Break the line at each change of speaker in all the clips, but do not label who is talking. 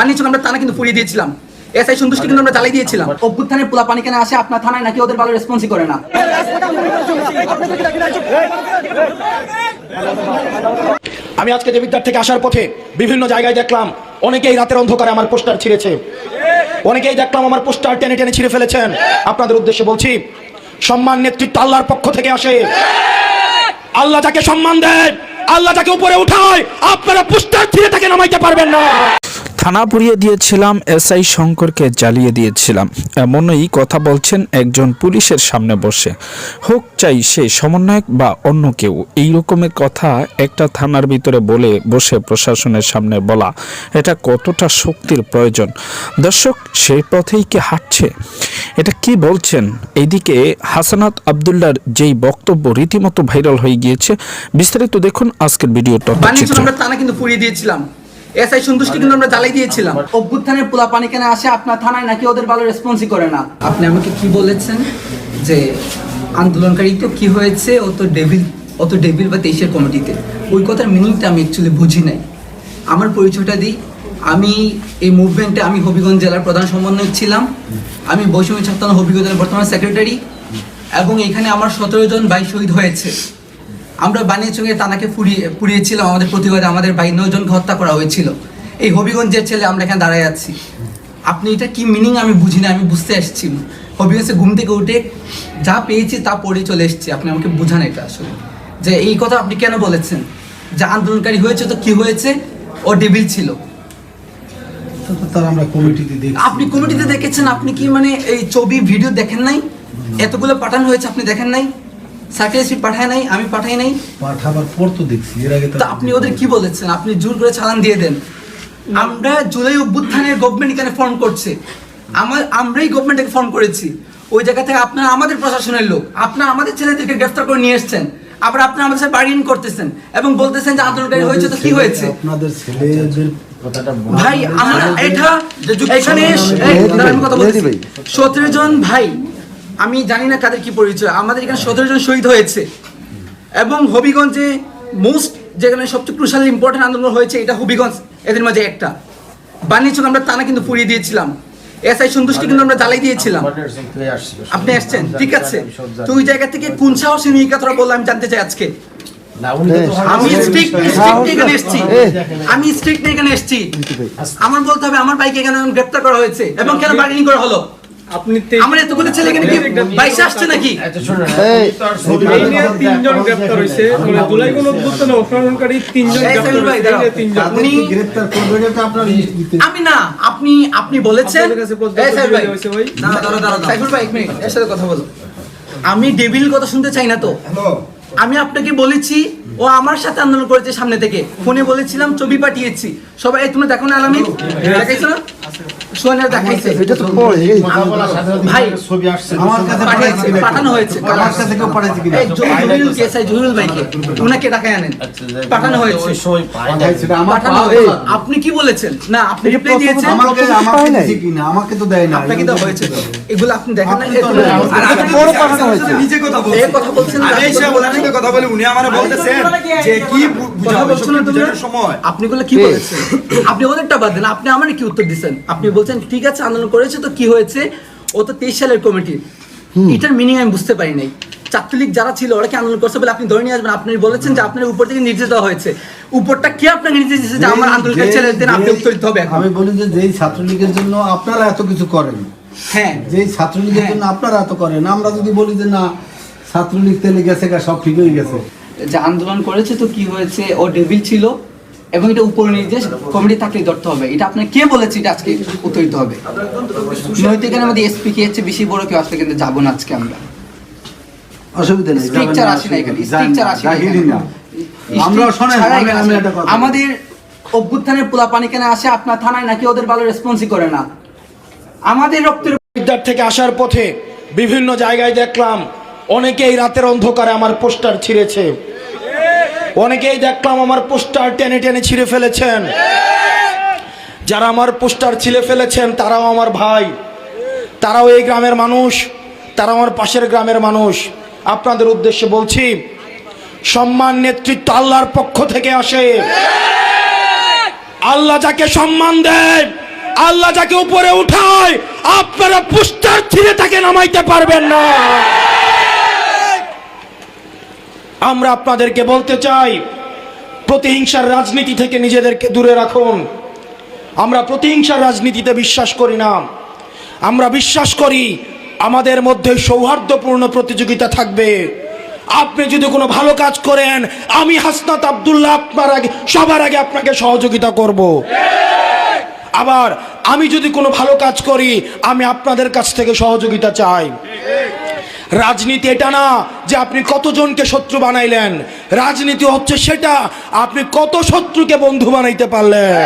বাণিজ্য আমরা থানা কিন্তু পুড়িয়ে দিয়েছিলাম। এসআই সন্তুষ্টি কিন্তু আমরা জ্বালাই দিয়েছিলাম। অভ্যুত্থানের পোলা পানি কেন আসে? আপনার থানায় নাকি ওদের ভালো রেসপন্সই করে না।
আমি আজকে যে দেবিদ্বার থেকে আসার পথে বিভিন্ন জায়গায় দেখলাম অনেকেই রাতের অন্ধকারে আমার পোস্টার ছিঁড়েছে। অনেকেই দেখলাম আমার পোস্টার টেনে টেনে ছিঁড়ে ফেলেছেন। আপনাদের উদ্দেশ্যে বলছি সম্মান নেতৃত্ব আল্লাহর পক্ষ থেকে আসে। আল্লাহ যাকে সম্মান দেয় আল্লাহ যাকে উপরে উঠায় আপনারা পোস্টার ছিঁড়ে তাকে নামাইতে পারবেন না।
থানা পুড়িয়ে দিয়েছিলাম এসআই শঙ্করকে জ্বালিয়ে দিয়েছিলাম। এমনই কথা বলছেন একজন পুলিশের সামনে বসে। হোক চাই সে সমন্বয়ক বা অন্য কেউ। এই রকমের কথা একটা থানার ভিতরে বলে বসে প্রশাসনের সামনে বলা এটা কতটা শক্তির প্রয়োজন? দর্শক সেই পথেই কি হাঁটছে? এটা কি বলছেন? এইদিকে হাসানাত আবদুল্লার যেই বক্তব্য রীতিমতো ভাইরাল হয়ে গিয়েছে বিস্তারিত দেখুন আজকের ভিডিও
বাণিজ্য আমরা থানা কিন্তু পুড়িয়ে দিয়েছিলাম। এসআই সন্তুষ্টি কিন্তু আমরা জ্বালাই দিয়েছিলাম। অভ্যুত্থানের পোলা পানি কেন আসে? আপনার থানায় নাকি ওদের ভালো রেসপন্সই করে না? আপনি আমাকে কি বলেছেন? যে আন্দোলনকারী তো কি হয়েছে? ও তো ডেভিল ও তো ডেভিল বা তেইশের কমিটিতে। ওই কথার মিনিংটা আমি অ্যাকচুয়ালি বুঝি নাই। আমার পরিচয়টা দিই আমি এই মুভমেন্টে আমি হবিগঞ্জ জেলার প্রধান সমন্বয়ক ছিলাম। আমি বৈষম্য ছাত্র হবিগঞ্জ জেলার বর্তমান সেক্রেটারি এবং এখানে আমার সতেরো জন ভাই শহীদ হয়েছে। আমরা বানিয়াচঙ্গে তানাকে পুড়িয়ে পুড়িয়েছিলাম আমাদের প্রতিবাদে আমাদের ভাই নজনকে হত্যা করা হয়েছিল। এই হবিগঞ্জের ছেলে আমরা এখানে দাঁড়ায় আছি। আপনি এটা কি মিনিং আমি বুঝি না আমি বুঝতে আসছি হবিগঞ্জে ঘুম থেকে উঠে যা পেয়েছি তা পড়ে চলে এসেছি। আপনি আমাকে বুঝান এটা আসলে। যে এই কথা আপনি কেন বলেছেন? যে আন্দোলনকারী হয়েছে তো কি হয়েছে? ও ডেবিল ছিল।
তার আমরা কমিটিতে
আপনি কমিটিতে দেখেছেন আপনি কি মানে এই ছবি ভিডিও দেখেন নাই? এতগুলো পাঠানো হয়েছে আপনি দেখেন নাই? পাঠায় নাই আমি পাঠাই নাই।
পাঠাবার পর তো দেখছি এর আগে তো
আপনি ওদের কি বলেছেন? আপনি জোর করে চালান দিয়ে দেন। আমরা জুলাই অভ্যুত্থানের গভর্নমেন্ট এখানে ফর্ম করছে। আমার আমরাই গভর্নমেন্টকে ফর্ম করেছি। ওই জায়গা থেকে আপনারা আমাদের প্রশাসনের লোক আপনারা আমাদের ছেলেদেরকে গ্রেফতার করে নিয়ে এসছেন। আবার আপনারা আমাদের সাথে বার্গেনিং করতেছেন এবং বলতেছেন যে আন্দোলনকারী হয়েছে তো কি হয়েছে?
আপনাদের ছেলেদের
ভাই আমরা এটা এখানে কথা বলতেছি। সতেরো জন ভাই আমি জানি না কাদের কি পরিচয়, আমাদের এখানে সতেরো জন শহীদ হয়েছে। এবং হবিগঞ্জে মোস্ট যেখানে সবচেয়ে ক্রুশাল ইম্পর্টেন্ট আন্দোলন হয়েছে, এটা হবিগঞ্জ, এদের মাঝে একটা। বাণিজ্য আমরা থানা কিন্তু পুড়িয়ে দিয়েছিলাম। এসআই সন্তুষ্টি কিন্তু আমরা জ্বালাই দিয়েছিলাম। আপনি আসছেন? ঠিক আছে। তো ওই জায়গা থেকে কোন সাহসী নিয়ে কথাটা বললাম আমি জানতে চাই আজকে। আমি স্ট্রিক্ট এখানে এসেছি। এখানে আমার বলতে হবে, আমার বাইকে কেন গ্রেপ্তার করা হয়েছে। এবং কেন বার্গেনিং করা হলো?
আপনি
আমার এতগুলো ছেলে এখানে কি বাইশে আসছে নাকি?
তিনজন গ্রেপ্তার হয়েছে। মানে জুলাই কোন অভ্যুত্থানে তিনজন
আমি না আপনি আপনি বলেছেন। আমি ডেভিল কথা শুনতে চাই না তো। আমি আপনাকে বলেছি ও আমার সাথে আন্দোলন করেছে সামনে থেকে। ফোনে বলেছিলাম ছবি পাঠিয়েছি। সবাই তোমরা দেখো না আলামিন? দেখাইছো না? সোনার দেখাইছে। ভাই
ছবি আসছে। আমার কাছে
পাঠিয়েছে পাঠানো হয়েছে।
আমার কাছে কেউ পাঠাইছে কিনা?
জহিরুল কেসাই জহিরুল ভাইকে। উনাকে ডাকায় আনেন। পাঠানো হয়েছে।
পাঠাইছে এটা আমার
পাঠানো হয়েছে। আপনি কি বলেছেন? না আপনি রিপ্লাই দিয়েছেন।
আমাকে আমাকে দিছে কিনা? আমাকে তো দেয় না
আপনাকে তো হয়েছে। এগুলো আপনি দেখেন না। আর আপনি। নিজে কথা বলছেন। এই কথা বলছেন
আমি এই সব কথা বলি উনি আমারে বলতেছেন। যে কি বু-
কথা
বুঝাবো
বলছো না
এসব
তুমি?
বুঝানোর সময়?
আপনি গুলো কি? বলেছেন? আপনি ওদেরটা বাদ দেন আপনি আমার কি উত্তর দিচ্ছেন আপনি বলছেন ঠিক আছে আন্দোলন করেছে তো কি হয়েছে? ও তো তেইশ সালের কমিটি। এটার মিনিং আমি বুঝতে পারি নাই। ছাত্রলীগ যারা ছিল ওরা কি আন্দোলন করছে বলে আপনি ধরে নিয়ে আসবেন? আপনি বলেছেন যে আপনার উপর থেকে নির্দেশ দেওয়া হয়েছে। উপরটা কে আপনাকে নির্দেশ দিয়েছে যে আমার আন্দোলনকারী
যেই-
ছেলেদের আপনি
যেই-
উত্তর দিতে হবে
আমি বলি যে যেই ছাত্রলীগের জন্য আপনারা এত কিছু করেন
হ্যাঁ।
যেই ছাত্রলীগের
হ্যাঁ।
জন্য আপনারা এত করেন আমরা যদি বলি যে না ছাত্রলীগ তেলে গেছে সব ঠিক হয়ে গেছে।
যে আন্দোলন করেছে তো কি হয়েছে? ও ডেভিল ছিল। এবং এটা উপর নির্দেশ কমিটি থাকলে ধরতে হবে। এটা আপনি কে বলেছে এটা আজকে উত্তর দিতে হবে এখানে আমাদের এসপি কে হচ্ছে বেশি বড় কেউ আসলে কিন্তু যাব না আজকে আমরা।
অসুবিধা নেই
স্ট্রিকচার আসে না এখানে স্ট্রিকচার আসে না
জাহিরি
এখানে।
না। আমরা শোনেন
ছাড়া
আমি-
এখানে
আমি
আসে।
একটা
না।
কথা
আমাদের অভ্যুত্থানের পোলা পানি কেন আসে আপনার থানায় নাকি ওদের ভালো রেসপন্সই করে না। আমাদের রক্তের
বিদ্যার থেকে আসার পথে বিভিন্ন জায়গায় দেখলাম অনেকেই রাতের অন্ধকারে আমার পোস্টার ছিঁড়েছে। অনেকেই দেখলাম আমার পোস্টার টেনে টেনে ছিঁড়ে ফেলেছেন। যারা আমার পোস্টার ছিঁড়ে ফেলেছেন, তারাও আমার ভাই। তারাও এই গ্রামের মানুষ তারা আমার পাশের গ্রামের মানুষ। আপনাদের উদ্দেশ্যে বলছি, সম্মান নেতৃত্ব আল্লাহর পক্ষ থেকে আসে। আল্লাহ যাকে সম্মান দেয়, আল্লাহ যাকে উপরে উঠায়, আপনারা পুস্টার ছিঁড়ে তাকে নামাইতে পারবেন না। আমরা আপনাদেরকে বলতে চাই, প্রতিহিংসার রাজনীতি থেকে নিজেদেরকে দূরে রাখুন। আমরা প্রতিহিংসার রাজনীতিতে বিশ্বাস করি না। আমরা বিশ্বাস করি আমাদের মধ্যে সৌহার্দ্যপূর্ণ প্রতিযোগিতা থাকবে। আপনি যদি কোনো ভালো কাজ করেন, আমি হাসনাত আবদুল্লাহ আপনার আগে সবার আগে আপনাকে সহযোগিতা করব। আবার আমি যদি কোনো ভালো কাজ করি, আমি আপনাদের কাছ থেকে সহযোগিতা চাই। রাজনীতি এটা না যে আপনি কতজনকে শত্রু বানাইলেন। রাজনীতি হচ্ছে সেটা, আপনি কত শত্রুকে বন্ধু বানাইতে পারলেন।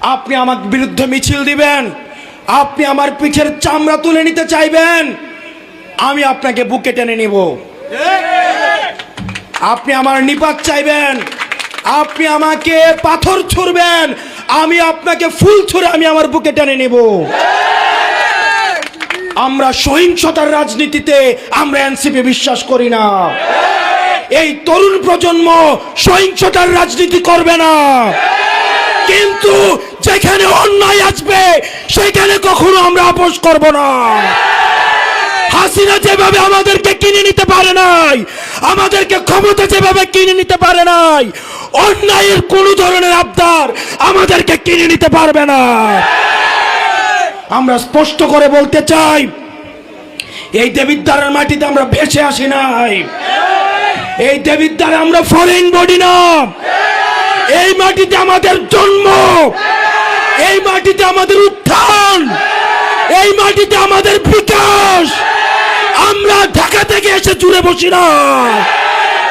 আপনি আমার বিরুদ্ধে মিছিল দিবেন, আপনি আমার পিঠের চামড়া তুলে নিতে চাইবেন, আমি আপনাকে বুকে টেনে নিব। আপনি আমার নিপাত চাইবেন, আপনি আমাকে পাথর ছুড়বেন, আমি আপনাকে ফুল ছুঁড়ে আমি আমার বুকে টেনে নেব। আমরা সহিংসতার রাজনীতিতে আমরা এনসিপি বিশ্বাস করি না। এই তরুণ প্রজন্ম সহিংসতার রাজনীতি করবে না। কিন্তু যেখানে অন্যায় আসবে, সেখানে কখনো আমরা আপোষ করব না। হাসিনা যেভাবে আমাদেরকে কিনে নিতে পারে নাই, আমাদেরকে ক্ষমতা যেভাবে কিনে নিতে পারে নাই, অন্যায়ের কোন ধরনের আবদার আমাদেরকে কিনে নিতে পারবে না। আমরা স্পষ্ট করে বলতে চাই, এই দেবিদ্বারের মাটিতে আমরা ভেসে আসি নাই। এই দেবিদ্বারে আমরা ফরেন বডি না। এই মাটিতে আমাদের জন্ম। এই মাটিতে আমাদের উত্থান। এই মাটিতে আমাদের বিকাশ। আমরা ঢাকা থেকে এসে জুড়ে বসি না।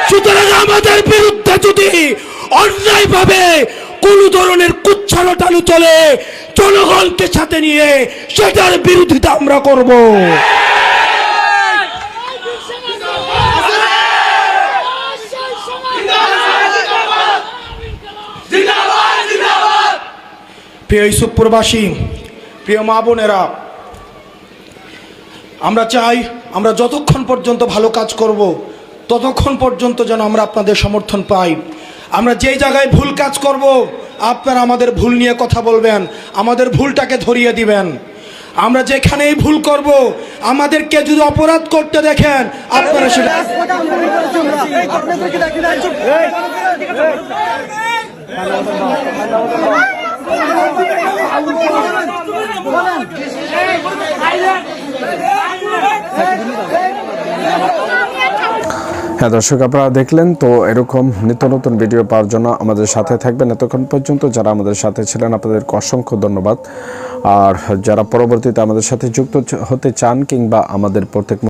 সুতরাং আমাদের বিরুদ্ধে যদি অন্যায় ভাবে কোন ধরনের কুচ্ছানো টালু চলে জনগণকে সাথে নিয়ে সেটার বিরোধিতা আমরা করব। প্রিয় ইসুপুরবাসী প্রিয় মা বোনেরা, আমরা চাই আমরা যতক্ষণ পর্যন্ত ভালো কাজ করব, ততক্ষণ পর্যন্ত যেন আমরা আপনাদের সমর্থন পাই। আমরা যেই জায়গায় ভুল কাজ করব আপনারা আমাদের ভুল নিয়ে কথা বলবেন আমাদের ভুলটাকে ধরিয়ে দিবেন আমরা যেখানেই ভুল করব আমাদেরকে যদি অপরাধ করতে দেখেন আপনারা সেটা
হ্যাঁ দর্শক, আপনারা দেখলেন তো এরকম নিত্য নতুন ভিডিও পাওয়ার জন্য আমাদের সাথে থাকবেন এতক্ষণ পর্যন্ত। যারা আমাদের সাথে ছিলেন, আপনাদেরকে অসংখ্য ধন্যবাদ। আর যারা পরবর্তীতে আমাদের সাথে যুক্ত হতে চান কিংবা আমাদের প্রত্যেক